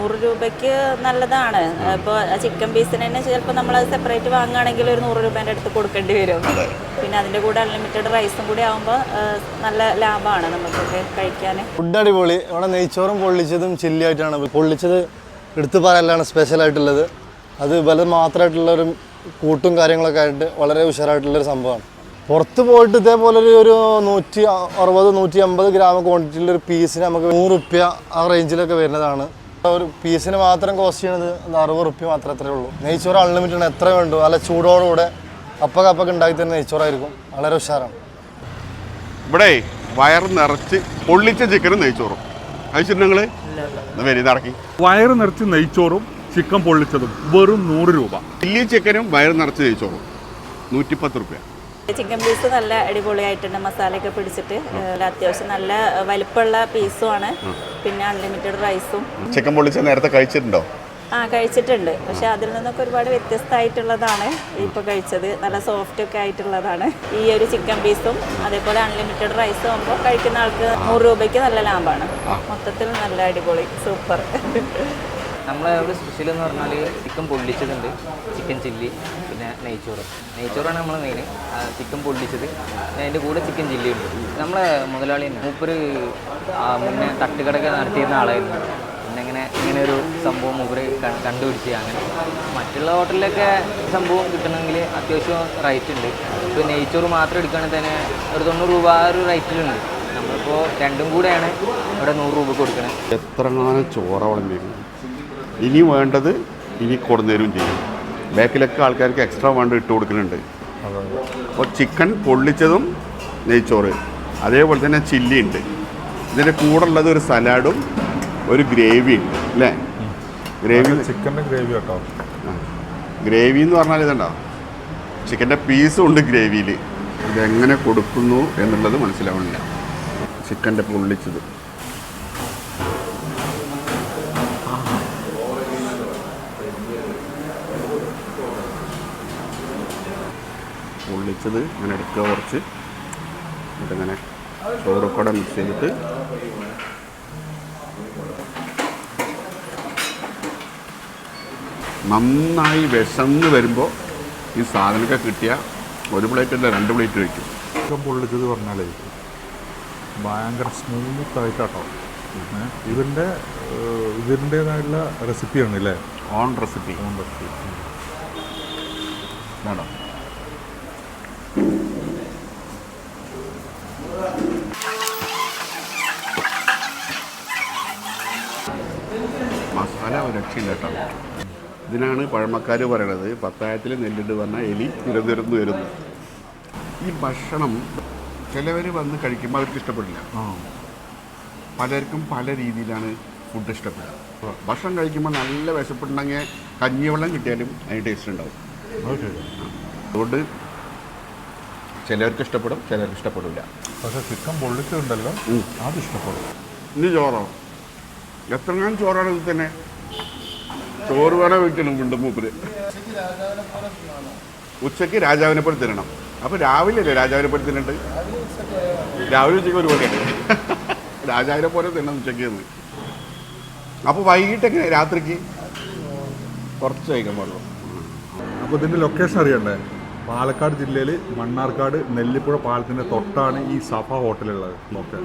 നൂറ് രൂപയ്ക്ക് നല്ലതാണ്. ഇപ്പോൾ ചിക്കൻ പീസിന് തന്നെ ചിലപ്പോൾ നമ്മൾ അത് സെപ്പറേറ്റ് വാങ്ങുകയാണെങ്കിൽ ഒരു നൂറ് രൂപേന്റെ അടുത്ത് കൊടുക്കേണ്ടി വരും. പിന്നെ അതിന്റെ കൂടെ അൺലിമിറ്റഡ് റൈസും കൂടി ആകുമ്പോൾ നല്ല ലാഭമാണ് നമുക്കൊക്കെ കഴിക്കാൻ ഫുഡ് അടിപൊളി. ഇവിടെ നെയ്ച്ചോറും പൊള്ളിച്ചതും ചില്ലി ആയിട്ടാണ്. പൊള്ളിച്ചത് എടുത്തു പറയാനാണ് സ്പെഷ്യൽ ആയിട്ടുള്ളത്. അത് വലുത് മാത്രമായിട്ടുള്ളൊരു കൂട്ടും കാര്യങ്ങളൊക്കെ ആയിട്ട് വളരെ ഉഷാറായിട്ടുള്ളൊരു സംഭവമാണ്. പുറത്ത് പോയിട്ട് ഇതേപോലെ ഒരു ഒരു നൂറ്റി അറുപത് നൂറ്റി അമ്പത് ഗ്രാം ക്വാണ്ടിറ്റിയിലൊരു പീസിന് നമുക്ക് നൂറ് റുപ്യ ആ റേഞ്ചിലൊക്കെ വരുന്നതാണ്. ഒരു പീസിന് മാത്രം കോസ്റ്റ് ചെയ്യണത് അറുപത് റുപ്യ മാത്രമേ അത്രേ ഉള്ളൂ. നെയ്ച്ചോറ് അൺലിമിറ്റഡ് എത്ര വേണ്ടു. നല്ല ചൂടോടുകൂടെ അപ്പക്കപ്പൊക്കെ ഉണ്ടാക്കി തരുന്ന നെയ്ച്ചോറായിരിക്കും. വളരെ ഉഷാറാണ്. ഇവിടെ വയർ നിറച്ച് പൊള്ളിച്ച ചിക്കനും നെയ്ച്ചോറും. അയച്ചിട്ടുണ്ടെങ്കിൽ വരി നടക്കി വയറ് നിറച്ച് നെയ്ച്ചോറും ചിക്കൻ പൊള്ളിച്ചതും വെറും നൂറ് രൂപ. ചില്ലി ചിക്കനും വയർ നിറച്ച് നെയ്ച്ചോറും. നൂറ്റിപ്പത്ത് റുപ്യ. ചിക്കൻ പീസ് നല്ല അടിപൊളിയായിട്ടുണ്ട് മസാലയൊക്കെ പിടിച്ചിട്ട് അത്യാവശ്യം നല്ല വലിപ്പമുള്ള ആണ്. പിന്നെ അൺലിമിറ്റഡ് റൈസും ചിക്കൻ പൊള്ളിച്ച നേരത്തെ കഴിച്ചിട്ടുണ്ടോ? ആ കഴിച്ചിട്ടുണ്ട്. പക്ഷെ അതിൽ നിന്നൊക്കെ ഒരുപാട് വ്യത്യസ്തമായിട്ടുള്ളതാണ് ഇപ്പോൾ കഴിച്ചത്. നല്ല സോഫ്റ്റ് ഒക്കെ ആയിട്ടുള്ളതാണ്. ഈ ഒരു ചിക്കൻ പീസും അതേപോലെ അൺലിമിറ്റഡ് റൈസും ആകുമ്പോൾ കഴിക്കുന്ന ആൾക്ക് നൂറ് രൂപയ്ക്ക് നല്ല ലാഭമാണ്. മൊത്തത്തിൽ നല്ല അടിപൊളി സൂപ്പർ നമ്മളെ ഇവിടെ സ്പെഷ്യൽ എന്ന് പറഞ്ഞാൽ ചിക്കൻ പൊള്ളിച്ചതുണ്ട്. ചിക്കൻ ചില്ലി പിന്നെ നെയ്ച്ചോറ്. നെയ്ച്ചോറാണ് നമ്മൾ മെയിൻ ചിക്കൻ പൊള്ളിച്ചത്. പിന്നെ അതിന്റെ കൂടെ ചിക്കൻ ചില്ലി ഉണ്ട്. നമ്മളെ മുതലാളി തന്നെ. മൂപ്പര് മുന്നേ തട്ടുകടയൊക്കെ നടത്തിയിരുന്ന ആളായിരുന്നു. പിന്നെ ഇങ്ങനെ ഇങ്ങനെ ഒരു സംഭവം മൂപ്പര് കണ്ടുപിടിച്ച് അങ്ങനെ. മറ്റുള്ള ഹോട്ടലിലൊക്കെ സംഭവം കിട്ടണമെങ്കിൽ അത്യാവശ്യം റൈറ്റ് ഉണ്ട്. ഇപ്പോൾ നെയ്ച്ചോറ് മാത്രം എടുക്കുകയാണെങ്കിൽ തന്നെ ഒരു തൊണ്ണൂറ് രൂപ ആ ഒരു റേറ്റിലുണ്ട് നമ്മളിപ്പോൾ രണ്ടും കൂടെയാണ് ഇവിടെ നൂറ് രൂപ കൊടുക്കണേ. എത്ര ചോറ വളർന്നിരുന്നു ഇനി വേണ്ടത് ഇനി കൊടുന്നേരും ചെയ്യും. ബാക്കിലൊക്കെ ആൾക്കാർക്ക് എക്സ്ട്രാ വേണ്ട ഇട്ട് കൊടുക്കുന്നുണ്ട് അപ്പോൾ ചിക്കൻ പൊള്ളിച്ചതും നെയ്ച്ചോറ്. അതേപോലെ തന്നെ ചില്ലി ഉണ്ട്. ഇതിന്റെ കൂടെ ഉള്ളത് ഒരു സലാഡും ഒരു ഗ്രേവി ഉണ്ട് അല്ലേ? ഗ്രേവി ചിക്കന്റെ ഗ്രേവി കേട്ടോ ഗ്രേവി എന്ന് പറഞ്ഞാൽ ഇതുണ്ടോ? ചിക്കന്റെ പീസും ഉണ്ട് ഗ്രേവിയിൽ ഇതെങ്ങനെ കൊടുക്കുന്നു എന്നുള്ളത് മനസ്സിലാവണില്ല. ചിക്കന്റെ പൊള്ളിച്ചത്. പൊള്ളിച്ചത് ഇങ്ങനെ എടുക്കുക കുറച്ച്. എന്നിട്ടിങ്ങനെ ചോറൊക്കെ മിക്സ് ചെയ്തിട്ട് നന്നായി വിശന്ന് വരുമ്പോൾ ഈ സാധനമൊക്കെ കിട്ടിയ ഒരു പ്ലേറ്റ് അല്ല രണ്ട് പ്ലേറ്റ് വയ്ക്കും ചിക്കൻ പൊള്ളിച്ചത് പറഞ്ഞാലേ ഭയങ്കര സ്മൂത്തായിട്ടാട്ടോ ഇതിന്റെ ഏഹ്, റെസിപ്പിയാണ് അല്ലേ ഓൺ റെസിപ്പി ഓൺ റെസിപ്പി വേണം. മസാല ഒരു രക്ഷയില്ല കേട്ടോ. ഇതിനാണ് പഴമക്കാർ പറയണത്. പത്തായത്തിൽ നെല്ലിട്ട് പറഞ്ഞാൽ എലി തിരുവനന്തപുരത്ത് വരുന്നു. ഈ ഭക്ഷണം ചിലവർ വന്ന് കഴിക്കുമ്പോൾ അവർക്ക് ഇഷ്ടപ്പെടില്ല. പലർക്കും പല രീതിയിലാണ് ഫുഡ് ഇഷ്ടപ്പെടുക. ഭക്ഷണം കഴിക്കുമ്പോൾ നല്ല വിശപ്പുണ്ടെങ്കിൽ കഞ്ഞിവെള്ളം കിട്ടിയാലും അതിന് ടേസ്റ്റ് ഉണ്ടാവും. അതുകൊണ്ട് ചിലർക്ക് ഇഷ്ടപ്പെടും ചിലർക്ക് ഇഷ്ടപ്പെടില്ല. പക്ഷേ ചിക്കൻ പൊള്ളിച്ചുണ്ടല്ലോ അത് ഇഷ്ടപ്പെടും. ഇനി ചോറോ? എത്ര ഞാൻ ചോറാണ് ഇത് തന്നെ. ചോറ് വേണം വെക്കണം വീണ്ടും മൂപ്പര്. ഉച്ചയ്ക്ക് രാജാവിനെ പോലെ തിന്നണം. അപ്പൊ രാവിലെ അല്ലേ രാജാവിനെ പോലെ തിന്നണ്ട്? രാവിലെ ഉച്ചയ്ക്ക് ഒരുപോലെ രാജാവിനെ പോലെ തിന്നണം ഉച്ചയ്ക്ക് നിന്ന് അപ്പോൾ വൈകിട്ട് എങ്ങനെ രാത്രിക്ക്? കുറച്ച് കഴിക്കാൻ പാടുള്ളൂ. അപ്പോൾ ഇതിന്റെ ലൊക്കേഷൻ അറിയണ്ടേ? പാലക്കാട് ജില്ലയിൽ മണ്ണാർക്കാട് നെല്ലിപ്പുഴ പാലത്തിന്റെ തൊട്ടാണ് ഈ സഫ ഹോട്ടലുള്ളത് ഓക്കെ